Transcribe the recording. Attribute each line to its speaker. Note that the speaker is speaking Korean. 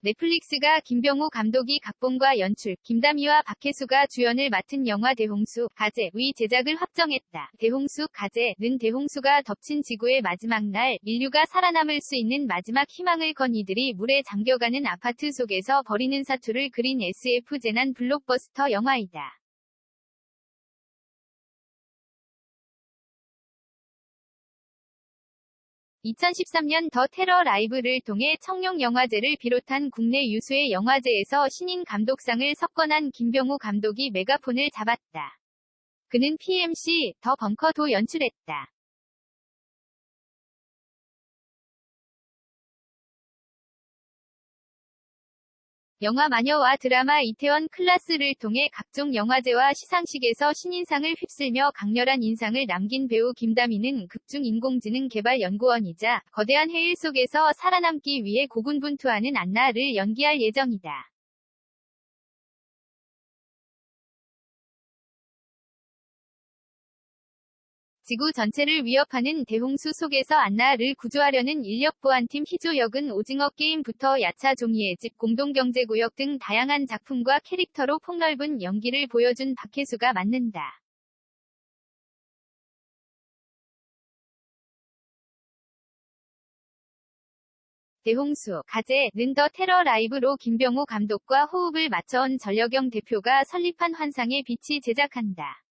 Speaker 1: 넷플릭스가 김병호 감독이 각본과 연출, 김다미와 박혜수가 주연을 맡은 영화 대홍수, 가재, 의 제작을 확정했다. 대홍수, 가재는 대홍수가 덮친 지구의 마지막 날, 인류가 살아남을 수 있는 마지막 희망을 건 이들이 물에 잠겨가는 아파트 속에서 벌이는 사투를 그린 SF 재난 블록버스터 영화이다. 2013년 더 테러 라이브를 통해 청룡 영화제를 비롯한 국내 유수의 영화제에서 신인 감독상을 석권한 김병우 감독이 메가폰을 잡았다. 그는 PMC 더 벙커도 연출했다. 영화 마녀와 드라마 이태원 클라스를 통해 각종 영화제와 시상식에서 신인상을 휩쓸며 강렬한 인상을 남긴 배우 김다미는 극중 인공지능 개발 연구원이자 거대한 해일 속에서 살아남기 위해 고군분투하는 안나를 연기할 예정이다. 지구 전체를 위협하는 대홍수 속에서 안나를 구조하려는 인력보안팀 희조 역은 오징어 게임부터 야차 종이의 집 공동경제구역 등 다양한 작품과 캐릭터로 폭넓은 연기를 보여준 박혜수가 맡는다. 대홍수, 가재는 더 테러 라이브로 김병호 감독과 호흡을 맞춰온 전력영 대표가 설립한 환상의 빛이 제작한다.